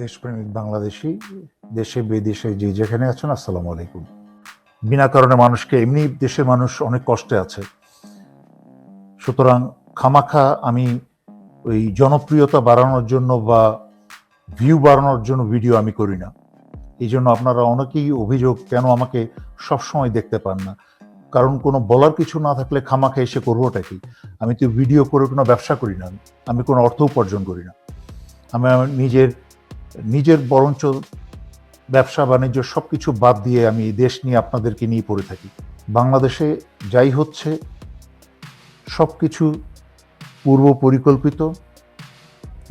দেশপ্রেমিক বাংলাদেশি, দেশে বিদেশে যে যেখানে আছেন, আসসালামু আলাইকুম। বিনা কারণে মানুষকে এমনি দেশের মানুষ অনেক কষ্টে আছে। সুতরাং খামাখা আমি ওই জনপ্রিয়তা বাড়ানোর জন্য বা ভিউ বাড়ানোর জন্য ভিডিও আমি করি না। এই জন্য আপনারা অনেকেই অভিযোগ, কেন আমাকে সবসময় দেখতে পান না? কারণ কোনো বলার কিছু না থাকলে খামাখা এসে করবোটা কি? আমি তো ভিডিও করে কোনো ব্যবসা করি না। আমি কোনো অর্থ উপার্জন করি না। আমি আমার নিজের নিজের বরঞ্চ ব্যবসা, বাণিজ্য সব কিছু বাদ দিয়ে আমি দেশ নিয়ে আপনাদেরকে নিয়ে পড়ে থাকি। বাংলাদেশে যাই হচ্ছে সব কিছু পূর্ব পরিকল্পিত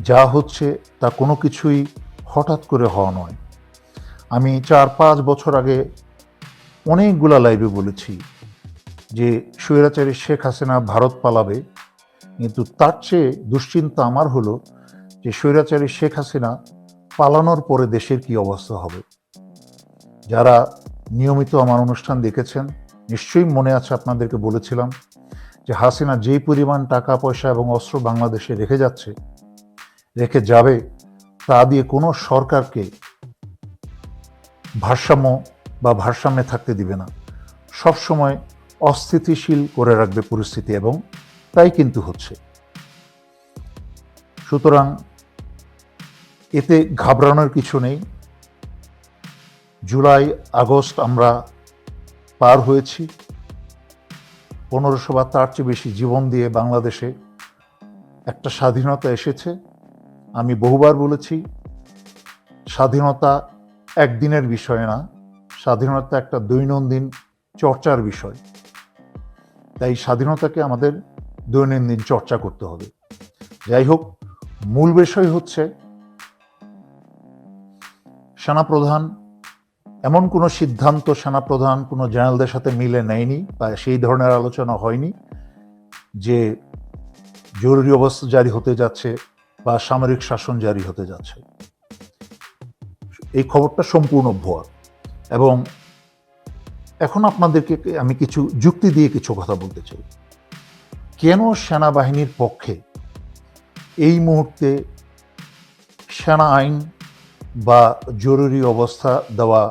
যা হচ্ছে তা কোনো কিছুই হঠাৎ করে হওয়া নয়। আমি চার পাঁচ বছর আগে অনেকগুলা লাইভে বলেছি যে স্বৈরাচারী শেখ হাসিনা ভারত পালাবে, কিন্তু তার চেয়ে দুশ্চিন্তা আমার হলো যে স্বৈরাচারী শেখ হাসিনা পালানোর পরে দেশের কি অবস্থা হবে? যারা নিয়মিত আমার অনুষ্ঠান দেখেছেন, নিশ্চয়ই মনে আছে আপনাদেরকে বলেছিলাম যে হাসিনা যেই পরিমাণ টাকা, পয়সা এবং অস্ত্র বাংলাদেশে রেখে যাচ্ছে, রেখে যাবে, তা দিয়ে কোনো সরকারকে ভারসাম্য বা ভারসাম্যে থাকতে দিবে না। সবসময় অস্থিতিশীল করে রাখবে পরিস্থিতি এবং তাই কিন্তু হচ্ছে। সুতরাং এতে ঘাবড়ানোর কিছু নেই। জুলাই, আগস্ট আমরা পার হয়েছি। পনেরোশো বা তার চেয়ে বেশি জীবন দিয়ে বাংলাদেশে একটা স্বাধীনতা এসেছে। আমি বহুবার বলেছি, স্বাধীনতা একদিনের বিষয় না, স্বাধীনতা একটা দৈনন্দিন চর্চার বিষয়। তাই স্বাধীনতাকে আমাদের দৈনন্দিন চর্চা করতে হবে। যাই হোক, মূল বিষয় হচ্ছে সেনাপ্রধান, এমন কোনো সিদ্ধান্ত সেনাপ্রধান, কোনো জেনারেলদের সাথে মিলে নেয়নি বা সেই ধরনের আলোচনা হয়নি যে জরুরি অবস্থা জারি হতে যাচ্ছে বা সামরিক শাসন জারি হতে যাচ্ছে। এই খবরটা সম্পূর্ণ ভুয়া। এবং এখন আপনাদেরকে আমি কিছু যুক্তি দিয়ে কিছু কথা বলতে চাই। কেন সেনাবাহিনীর পক্ষে এই মুহূর্তে সেনা আইন বা জরুরি অবস্থা দেওয়া,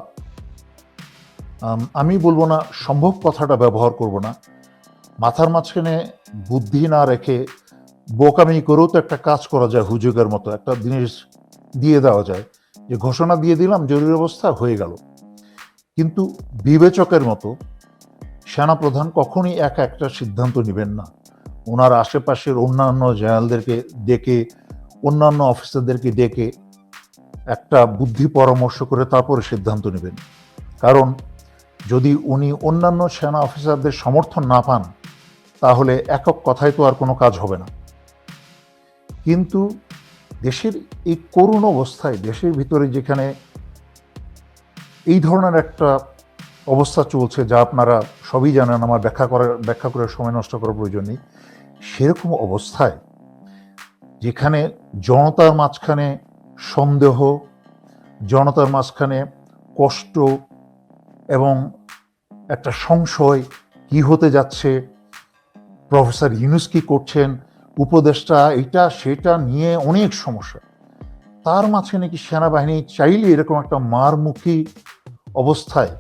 আমি বলব না সম্ভব কথাটা ব্যবহার করব না। মাথার মাঝখানে বুদ্ধি না রেখে বোকামি করেও তো একটা কাজ করা যায় হুজুগের মতো, একটা জিনিস দিয়ে দেওয়া যায়। যে ঘোষণা দিয়ে দিলাম, জরুরি অবস্থা হয়ে গেল। কিন্তু বিবেচকের মতো সেনাপ্রধান কখনই একা একটা সিদ্ধান্ত নেবেন না। ওনার আশেপাশের অন্যান্য জেনারেলদেরকে ডেকে, অন্যান্য অফিসারদেরকে ডেকে একটা বুদ্ধি পরামর্শ করে তারপরে সিদ্ধান্ত নেবেন। কারণ যদি উনি অন্যান্য সেনা অফিসারদের সমর্থন না পান, তাহলে একক কথায় তো আর কোনো কাজ হবে না। কিন্তু দেশের এই করুণ অবস্থায়, দেশের ভিতরে যেখানে এই ধরনের একটা অবস্থা চলছে যা আপনারা সবই জানেন, আমার ব্যাখ্যা করার, ব্যাখ্যা করে সময় নষ্ট করার প্রয়োজন নেই, সেরকম অবস্থায় যেখানে জনতার মাঝখানে সন্দেহ, জনতার মাঝখানে কষ্ট এবং একটা সংশয় কি হতে যাচ্ছে, প্রফেসর ইউনুস কি করছেন, উপদেষ্টা এটা সেটা নিয়ে অনেক সমস্যা। তার মাঝখানে কি সেনাবাহিনী চাইলে এরকম একটা মারমুখী অবস্থায়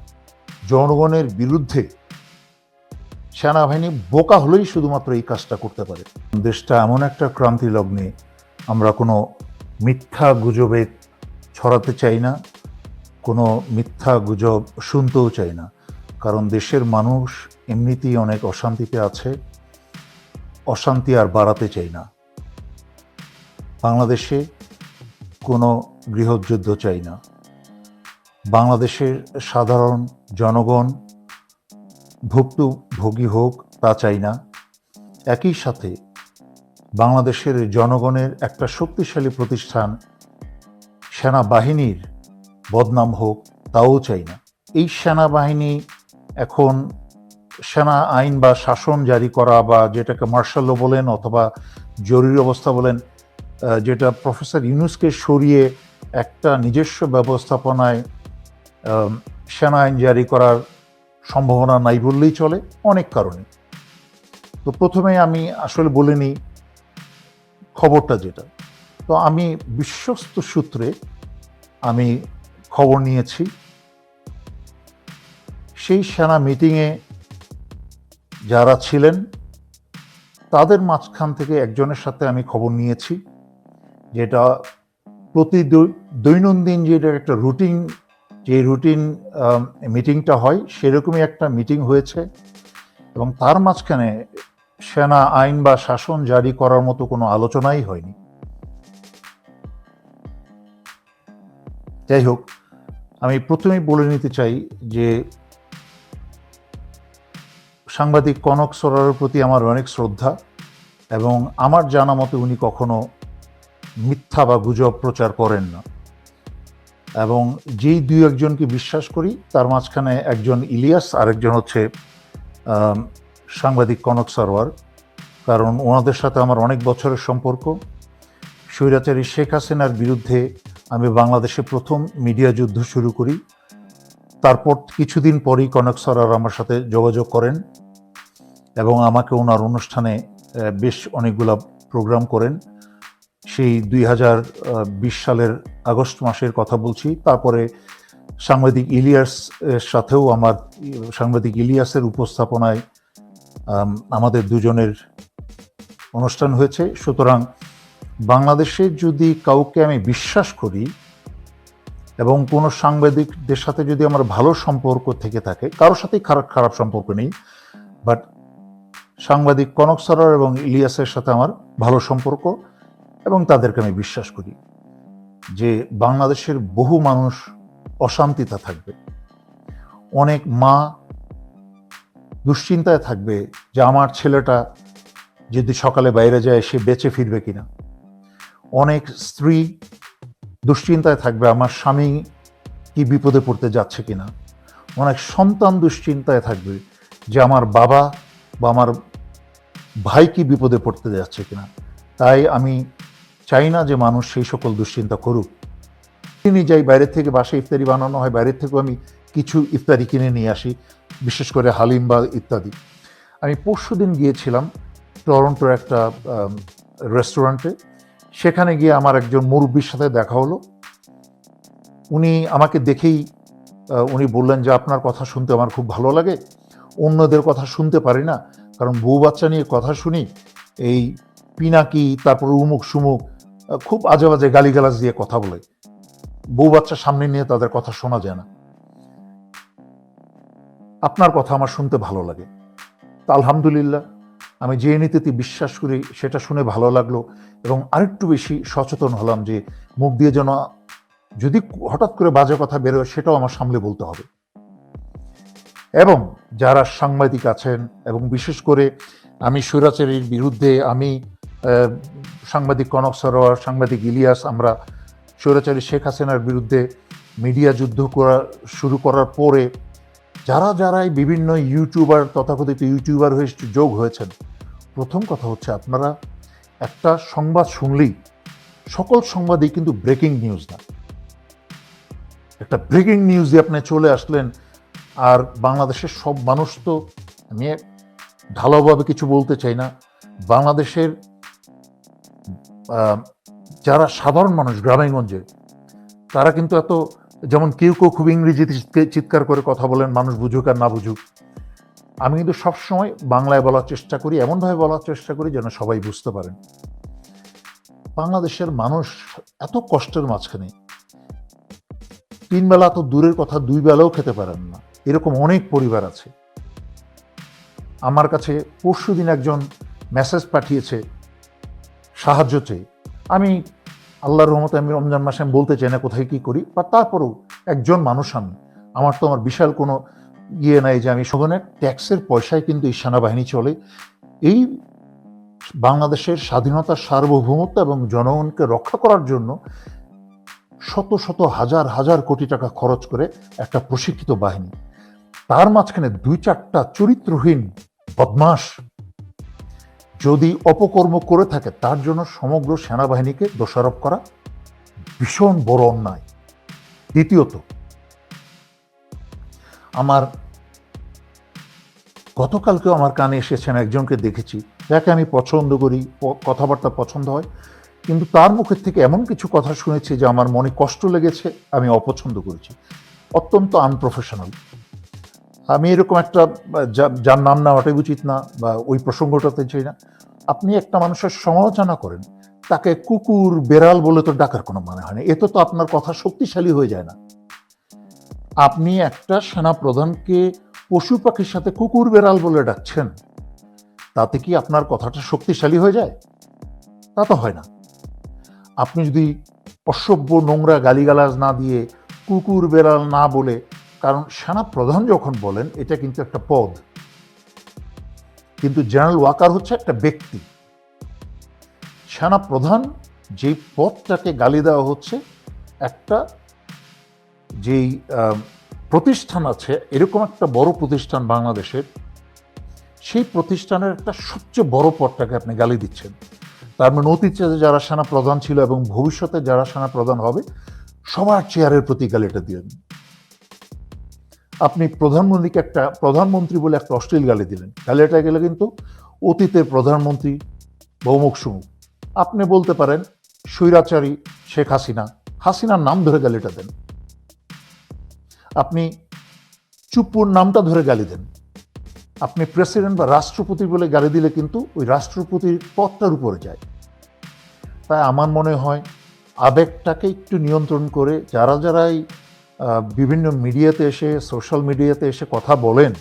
জনগণের বিরুদ্ধে সেনাবাহিনী বোকা হলেই শুধুমাত্র এই কাজটা করতে পারে। দেশটা এমন একটা ক্রান্তি লগ্নে আমরা কোনো মিথ্যা গুজবে ছড়াতে চাই না, কোনো মিথ্যা গুজব শুনতেও চাই না। কারণ দেশের মানুষ এমনিতেই অনেক অশান্তিতে আছে, অশান্তি আর বাড়াতে চাই না। বাংলাদেশে কোনো গৃহযুদ্ধ চাই না। বাংলাদেশের সাধারণ জনগণ ভুক্তভোগী হোক তা চাই না। একই সাথে বাংলাদেশের জনগণের একটা শক্তিশালী প্রতিষ্ঠান, সেনাবাহিনীর বদনাম হোক, তাও চাই না। এই সেনাবাহিনী এখন সেনা আইন বা শাসন জারি করা বা যেটাকে মার্শাল বলেন অথবা জরুরি অবস্থা বলেন যেটা প্রফেসর ইউনুসকে সরিয়ে একটা নিজস্ব ব্যবস্থাপনায় সেনা আইন জারি করার সম্ভাবনা নাই বললেই চলে, অনেক কারণে। তো প্রথমে আমি আসলে বলে নিই খবরটা যেটা। তো আমি বিশ্বস্ত সূত্রে আমি খবর নিয়েছি। সেই সেনা মিটিংয়ে যারা ছিলেন, তাদের মাঝখান থেকে একজনের সাথে আমি খবর নিয়েছি, যেটা প্রতি দৈনন্দিন যেটা একটা রুটিন, যে রুটিন মিটিংটা হয়, সেরকমই একটা মিটিং হয়েছে এবং তার মাঝখানে সেনা, আইন বা শাসন জারি করার মতো কোনো আলোচনাই হয়নি। যাই হোক, আমি প্রথমেই বলে নিতে চাই যে সাংবাদিক কনক সরারের প্রতি আমার অনেক শ্রদ্ধা এবং আমার জানা মতে উনি কখনো মিথ্যা বা গুজব প্রচার করেন না। এবং যেই দুই একজনকে বিশ্বাস করি, তার মাঝখানে একজন ইলিয়াস, আরেকজন হচ্ছে সাংবাদিক কনক সরোয়ার, কারণ ওনাদের সাথে আমার অনেক বছরের সম্পর্ক। স্বৈরাচারী শেখ হাসিনার বিরুদ্ধে আমি বাংলাদেশে প্রথম মিডিয়া যুদ্ধ শুরু করি। তারপর কিছুদিন পরই কনক সরার আমার সাথে যোগাযোগ করেন এবং আমাকে ওনার অনুষ্ঠানে বেশ অনেকগুলা প্রোগ্রাম করেন। সেই দুই হাজার বিশ সালের আগস্ট মাসের কথা বলছি। তারপরে সাংবাদিক ইলিয়াস সাথেও আমার, সাংবাদিক ইলিয়াসের উপস্থাপনায় আমাদের দুজনের অনুষ্ঠান হয়েছে। সুতরাং বাংলাদেশে যদি কাউকে আমি বিশ্বাস করি এবং কোনো সাংবাদিকদের সাথে যদি আমার ভালো সম্পর্ক থেকে থাকে, কারোর সাথেই খারাপ খারাপ সম্পর্ক নেই বাট সাংবাদিক কনক সরার এবং ইলিয়াসের সাথে আমার ভালো সম্পর্ক এবং তাদেরকে আমি বিশ্বাস করি যে বাংলাদেশের বহু মানুষ অশান্তিতে থাকবে। অনেক মা দুশ্চিন্তায় থাকবে যে আমার ছেলেটা যদি সকালে বাইরে যায়, সে বেঁচে ফিরবে কিনা। অনেক স্ত্রী দুশ্চিন্তায় থাকবে, আমার স্বামী কি বিপদে পড়তে যাচ্ছে কিনা। অনেক সন্তান দুশ্চিন্তায় থাকবে যে আমার বাবা বা আমার ভাই কি বিপদে পড়তে যাচ্ছে কিনা। তাই আমি চাই না যে মানুষ সেই সকল দুশ্চিন্তা করুক। তিনি যাই বাইরের থেকে বাসায় ইফতারি বানানো হয় বাইরের থেকেও আমি কিছু ইফতারি কিনে নিয়ে আসি, বিশেষ করে হালিম বা ইত্যাদি। আমি পরশু দিন গিয়েছিলাম টরন্টোর একটা রেস্টুরেন্টে সেখানে গিয়ে আমার একজন মুরব্বীর সাথে দেখা হলো। উনি আমাকে দেখেই উনি বললেন যে, আপনার কথা শুনতে আমার খুব ভালো লাগে। অন্যদের কথা শুনতে পারি না। কারণ বউ বাচ্চা নিয়ে কথা শুনি, এই পিনাকি, তারপর উমুক সুমুক খুব আজে বাজে গালিগালাজ দিয়ে কথা বলে। বউ বাচ্চা সামনে নিয়ে তাদের কথা শোনা যায় না। আপনার কথা আমার শুনতে ভালো লাগে। তা আলহামদুলিল্লাহ, আমি যে নীতিতে বিশ্বাস করি সেটা শুনে ভালো লাগল এবং আরেকটু বেশি সচেতন হলাম যে মুখ দিয়ে যেন যদি হঠাৎ করে বাজে কথা বেরোয় সেটাও আমার সামলে বলতে হবে। এবং যারা সাংবাদিক আছেন এবং বিশেষ করে আমি স্বৈরাচারীর বিরুদ্ধে আমি সাংবাদিক কনক সরোয়ার, সাংবাদিক ইলিয়াস, আমরা স্বৈরাচারী শেখ হাসিনার বিরুদ্ধে মিডিয়া যুদ্ধ করা, শুরু করার পরে যারা যারাই বিভিন্ন ইউটিউবার তথাকথিত ইউটিউবার হয়ে যোগ হয়েছেন, প্রথম কথা হচ্ছে আপনারা একটা সংবাদ শুনলেই সকল সংবাদই কিন্তু ব্রেকিং নিউজ না। একটা ব্রেকিং নিউজ আপনি চলে আসলেন, আর বাংলাদেশের সব মানুষ তো আমি ঢালাওভাবে কিছু বলতে চাই না, বাংলাদেশের যারা সাধারণ মানুষ গ্রামেগঞ্জে তারা কিন্তু এত যেমন কেউ কেউ খুব ইংরেজিতে চিৎ- চিৎকার করে কথা বলেন, মানুষ বুঝুক আর না বুঝুক। আমি কিন্তু সবসময় বাংলায় বলার চেষ্টা করি, এমনভাবে বলার চেষ্টা করি যেন সবাই বুঝতে পারেন। বাংলাদেশের মানুষ এত কষ্টের মাঝখানে। তিন বেলা তো দূরের কথা, দুই বেলাও খেতে পারেন না। এরকম অনেক পরিবার আছে। আমার কাছে পরশু দিন একজন মেসেজ পাঠিয়েছে সাহায্য চেয়ে। আমি আল্লাহর রহমতে আমি রমজান মাসে আমি বলতে চাই না কোথায় কী করি, বা তারপরেও একজন মানুষ আমি, আমার তো আমার বিশাল কোনো ইয়ে নাই যে আমি শোভনের ট্যাক্সের পয়সায় কিন্তু এই সেনাবাহিনী চলে। এই বাংলাদেশের স্বাধীনতার সার্বভৌমত্ব এবং জনগণকে রক্ষা করার জন্য শত শত হাজার হাজার কোটি টাকা খরচ করে একটা প্রশিক্ষিত বাহিনী। তার মাঝখানে দুই চারটা চরিত্রহীন বদমাস যদি অপকর্ম করে থাকে, তার জন্য সমগ্র সেনাবাহিনীকে দোষারোপ করা ভীষণ বড় অন্যায়। দ্বিতীয়ত, আমার গতকালকেও আমার কানে এসেছেন একজনকে দেখেছি, যাকে আমি পছন্দ করি কথাবার্তা পছন্দ হয়, কিন্তু তার মুখের থেকে এমন কিছু কথা শুনেছি যে আমার মনে কষ্ট লেগেছে, আমি অপছন্দ করেছি। অত্যন্ত আনপ্রফেশনাল আমি এরকম একটা যার নাম নেওয়াটাই উচিত না, বা ওই প্রসঙ্গটাতে চাই না। আপনি একটা মানুষের সমালোচনা করেন, তাকে কুকুর, বেড়াল বলে তো ডাকার কোনো মানে হয় না। এতে তো আপনার কথা শক্তিশালী হয়ে যায় না। আপনি একটা সেনা প্রধানকে পশু পাখির সাথে কুকুর, বেড়াল বলে ডাকছেন, তাতে কি আপনার কথাটা শক্তিশালী হয়ে যায়? তা তো হয় না। আপনি যদি অসভ্য নোংরা গালিগালাজ না দিয়ে কুকুর, বেড়াল না বলে কারণ সেনা প্রধান যখন বলেন, এটা কিন্তু একটা পদ। কিন্তু জেনারেল ওয়াকার হচ্ছে একটা ব্যক্তি। সেনা প্রধান যেই পদটাকে গালি দেওয়া হচ্ছে, একটা যেই প্রতিষ্ঠান আছে, এরকম একটা বড় প্রতিষ্ঠান বাংলাদেশের, সেই প্রতিষ্ঠানের একটা সবচেয়ে বড় পদটাকে আপনি গালি দিচ্ছেন। তার মানে অতীতে যারা সেনা প্রধান ছিল এবং ভবিষ্যতে যারা সেনা প্রধান হবে, সবার চেয়ারের প্রতি গালিটা দিলেন আপনি প্রধানমন্ত্রীকে একটা প্রধানমন্ত্রী বলে একটা অশ্লীল গালি দিলেন। গালিটা গেলে কিন্তু অতীতের প্রধানমন্ত্রী বহুমুখ সুমুখ। আপনি বলতে পারেন, স্বৈরাচারী শেখ হাসিনা। হাসিনার নাম ধরে গালিটা দেন। আপনি চুপ্পুর নামটা ধরে গালি দেন। আপনি প্রেসিডেন্ট বা রাষ্ট্রপতি বলে গালি দিলে কিন্তু ওই রাষ্ট্রপতির পদটার উপরে যায়। তাই আমার মনে হয়, আবেগটাকে একটু নিয়ন্ত্রণ করে যারা যারাই বিভিন্ন মিডিয়াতে এসে সোশ্যাল মিডিয়াতে এসে কথা বলেন,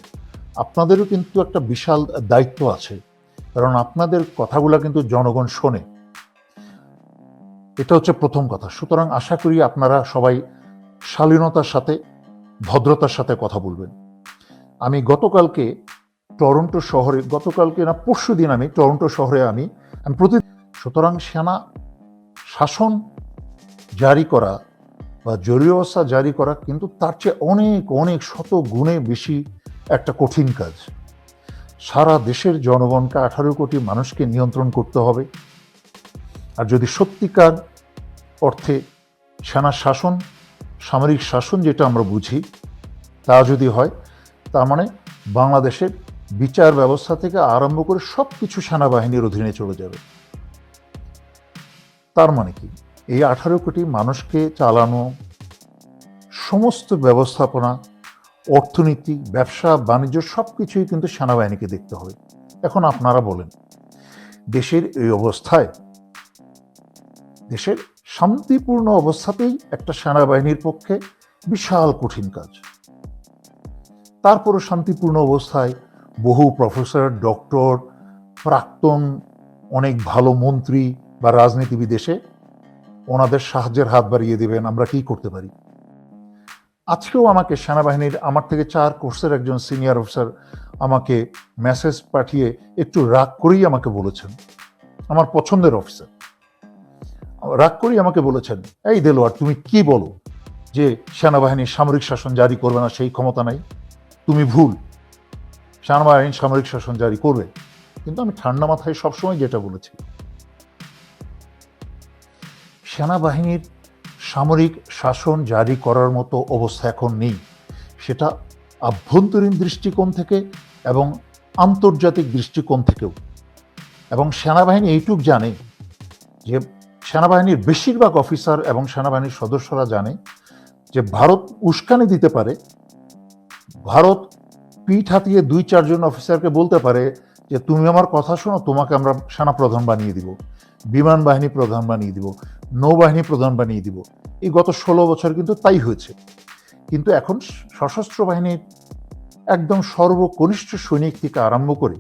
আপনাদেরও কিন্তু একটা বিশাল দায়িত্ব আছে। কারণ আপনাদের কথাগুলো কিন্তু জনগণ শোনে। এটা হচ্ছে প্রথম কথা। সুতরাং আশা করি আপনারা সবাই শালীনতার সাথে, ভদ্রতার সাথে কথা বলবেন। আমি গতকালকে টরন্টো শহরে, গতকালকে না, পরশু দিন আমি টরন্টো শহরে আমি আমি প্রতি সুতরাং সেনা শাসন জারি করা বা জরুরি অবস্থা জারি করা কিন্তু তার চেয়ে অনেক অনেক শত গুণে বেশি একটা কঠিন কাজ। সারা দেশের জনগণকে আঠারো কোটি মানুষকে নিয়ন্ত্রণ করতে হবে। আর যদি সত্যিকার অর্থে সেনা শাসন, সামরিক শাসন যেটা আমরা বুঝি, তা যদি হয়, তার মানে বাংলাদেশের বিচার ব্যবস্থা থেকে আরম্ভ করে সব কিছু সেনাবাহিনীর অধীনে চলে যাবে। তার মানে কি? এই আঠারো কোটি মানুষকে চালানো সমস্ত ব্যবস্থাপনা, অর্থনীতি, ব্যবসা, বাণিজ্য সব কিছুই কিন্তু সেনাবাহিনীকে দেখতে হবে। এখন আপনারা বলেন, দেশের এই অবস্থায়, দেশের শান্তিপূর্ণ অবস্থাতেই একটা সেনাবাহিনীর পক্ষে বিশাল কঠিন কাজ। তারপরও শান্তিপূর্ণ অবস্থায় বহু প্রফেসর, ডক্টর, প্রাক্তন অনেক ভালো মন্ত্রী বা রাজনীতিবিদ এসে ওনাদের সাহায্যের হাত বাড়িয়ে দেবেন, আমরা কি করতে পারি? আজকেও আমাকে সেনাবাহিনীর, আমার থেকে চার কোর্সের একজন সিনিয়র অফিসার আমাকে মেসেজ পাঠিয়ে একটু রাগ করেই আমাকে বলেছেন। আমার পছন্দের অফিসার। রাগ করেই আমাকে বলেছেন, এই দেলোয়ার, তুমি কি বলো যে সেনাবাহিনী সামরিক শাসন জারি করবে না, সেই ক্ষমতা নাই? তুমি ভুল। সেনাবাহিনী সামরিক শাসন জারি করবে। কিন্তু আমি ঠান্ডা মাথায় সবসময় যেটা বলেছি সেনাবাহিনীর সামরিক শাসন জারি করার মতো অবস্থা এখন নেই। সেটা আভ্যন্তরীণ দৃষ্টিকোণ থেকে এবং আন্তর্জাতিক দৃষ্টিকোণ থেকেও। এবং সেনাবাহিনী এইটুক জানে যে সেনাবাহিনীর বেশিরভাগ অফিসার এবং সেনাবাহিনীর সদস্যরা জানে যে ভারত উস্কানি দিতে পারে। ভারত পিঠ হাতিয়ে দুই চারজন অফিসারকে বলতে পারে যে, তুমি আমার কথা শোনো, তোমাকে আমরা সেনাপ্রধান বানিয়ে দিব। বিমান বাহিনী প্রধান বানিয়ে দিব, নৌবাহিনী প্রধান বানিয়ে দিব। এই গত ষোলো বছর কিন্তু তাই হয়েছে। কিন্তু এখন সশস্ত্র বাহিনীর একদম সর্বকনিষ্ঠ সৈনিক থেকে আরম্ভ করে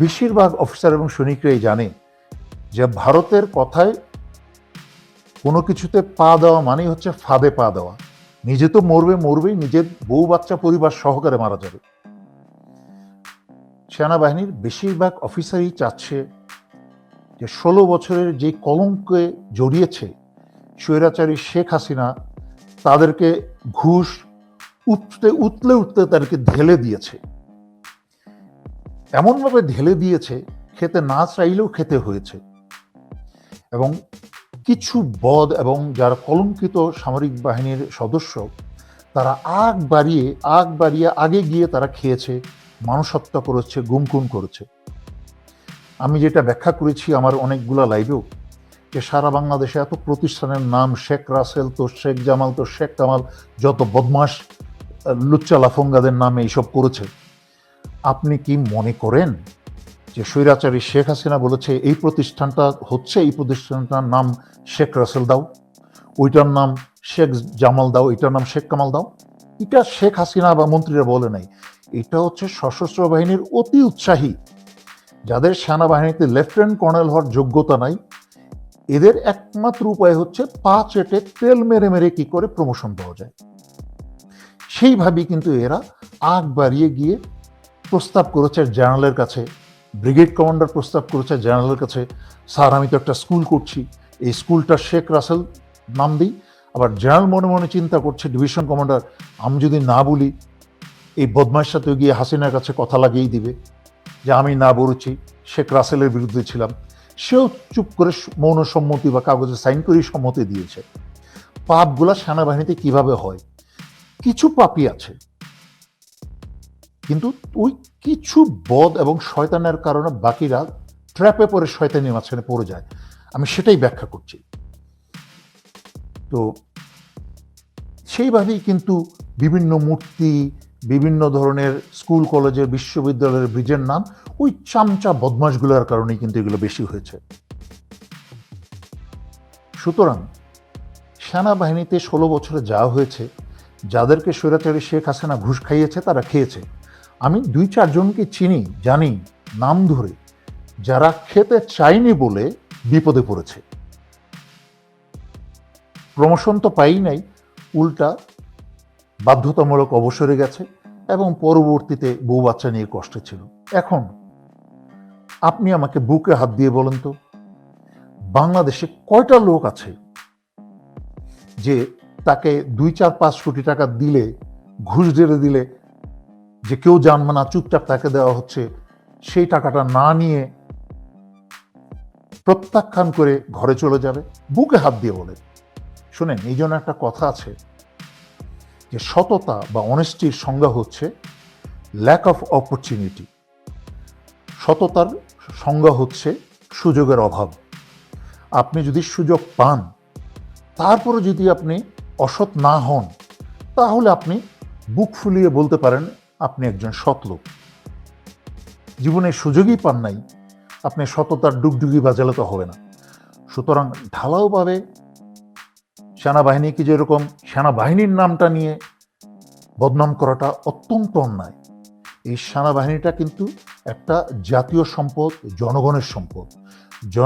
বেশিরভাগ অফিসার এবং সৈনিকরাই জানে যে ভারতের কথায় কোনো কিছুতে পা দেওয়া মানেই হচ্ছে ফাঁদে পা দেওয়া। নিজে তো মরবে মরবেই, নিজের বউ বাচ্চা পরিবার সহকারে মারা যাবে। সেনাবাহিনীর বেশিরভাগ অফিসারই চাচ্ছে যে ষোলো বছরের যে কলঙ্কে জড়িয়েছে স্বৈরাচারী শেখ হাসিনা, তাদেরকে ঘুষ উঠতে, উতলে উঠতে তাদেরকে ঢেলে দিয়েছে। এমনভাবে ঢেলে দিয়েছে, খেতে না চাইলেও খেতে হয়েছে। এবং কিছু বদ এবং যারা কলঙ্কিত সামরিক বাহিনীর সদস্য, তারা আগ বাড়িয়ে আগ বাড়িয়ে আগে গিয়ে তারা খেয়েছে মানুষ হত্যা করেছে, গুমকুম করেছে। আমি যেটা ব্যাখ্যা করেছি আমার অনেকগুলা লাইভেও, যে সারা বাংলাদেশে এত প্রতিষ্ঠানের নাম, শেখ রাসেল তো শেখ জামাল তো শেখ কামাল, যত বদমাস লুচ্চা লাফঙ্গাদের নামে এইসব করেছে। আপনি কি মনে করেন যে স্বৈরাচারী শেখ হাসিনা বলেছে, এই প্রতিষ্ঠানটা হচ্ছে, এই প্রতিষ্ঠানটার নাম শেখ রাসেল দাও, ওইটার নাম শেখ জামাল দাও, এটার নাম শেখ কামাল দাও এটা শেখ হাসিনা বা মন্ত্রীরা বলে নাই। এটা হচ্ছে সশস্ত্র বাহিনীর অতি উৎসাহী যাদের সেনাবাহিনীতে লেফটেন্যান্ট কর্নেল হওয়ার যোগ্যতা নাই, এদের একমাত্র উপায় হচ্ছে পা চেটে তেল মেরে মেরে কি করে প্রমোশন পাওয়া যায়। সেইভাবেই কিন্তু এরা আগ বাড়িয়ে গিয়ে প্রস্তাব করেছে জেনারেলের কাছে, ব্রিগেড কমান্ডার প্রস্তাব করেছে জেনারেলের কাছে, স্যার, আমি তো একটা স্কুল করছি, এই স্কুলটা শেখ রাসেল নাম দিই। আবার জেনারেল মনে মনে চিন্তা করছে, ডিভিশন কমান্ডার, আমি যদি না বলি, এই বদমাইশ সাথে গিয়ে হাসিনার কাছে কথা লাগিয়েই দিবে। যে আমি না বলেছি, শেখ রাসেলের বিরুদ্ধে ছিলাম। সেও চুপ করে মৌন সম্মতি বা কাগজে সাইন করেই সম্মতি দিয়েছে। পাপগুলা সেনাবাহিনীতে কীভাবে হয়? কিছু পাপই আছে। কিন্তু ওই কিছু বদ এবং শয়তানের কারণে বাকিরা ট্র্যাপে পরে শয়তানি মাঝখানে পড়ে যায়। আমি সেটাই ব্যাখ্যা করছি। তো সেইভাবেই কিন্তু বিভিন্ন মূর্তি বিভিন্ন ধরনের স্কুল, কলেজের, বিশ্ববিদ্যালয়ের ব্রিজের নাম ওই চামচা বদমাশগুলোর কারণেই কিন্তু এগুলো বেশি হয়েছে। সুতরাং সেনাবাহিনীতে ষোলো বছরে যা হয়েছে, যাদেরকে স্বৈরাচারী শেখ হাসিনা ঘুষ খাইয়েছে, তারা খেয়েছে। আমি দুই চারজনকে চিনি, জানি, নাম ধরে, যারা খেতে চায়নি বলে বিপদে পড়েছে। প্রমোশন তো পাই নাই, উল্টা বাধ্যতামূলক অবসরে গেছে এবং পরবর্তীতে বউ বাচ্চা নিয়ে কষ্টে ছিল। এখন আপনি আমাকে বুকে হাত দিয়ে বলেন তো, বাংলাদেশে কয়টা লোক আছে যে তাকে দুই চার পাঁচ কোটি টাকা দিলে, ঘুষ জেলে দিলে, যে কেউ জানবে না, চুপচাপ তাকে দেওয়া হচ্ছে, সেই টাকাটা না নিয়ে প্রত্যাখ্যান করে ঘরে চলে যাবে? বুকে হাত দিয়ে বলে শোনেন, এই জন্য একটা কথা আছে যে সততা বা অনেস্টির সংজ্ঞা হচ্ছে ল্যাক অফ অপরচুনিটি সততার সংজ্ঞা হচ্ছে সুযোগের অভাব। আপনি যদি সুযোগ পান তারপরে যদি আপনি অসৎ না হন, তাহলে আপনি বুক ফুলিয়ে বলতে পারেন, আপনি একজন সৎ লোক। জীবনে সুযোগই পান নাই, আপনি সততার ডুগডুগি বাজালে তো হবে না। সুতরাং ঢালাওভাবে সেনাবাহিনীকে যেরকম সেনাবাহিনীর নামটা নিয়ে বদনাম করাটা অত্যন্ত অন্যায়। এই সেনাবাহিনীটা কিন্তু একটা জাতীয় সম্পদ, জনগণের সম্পদ। জন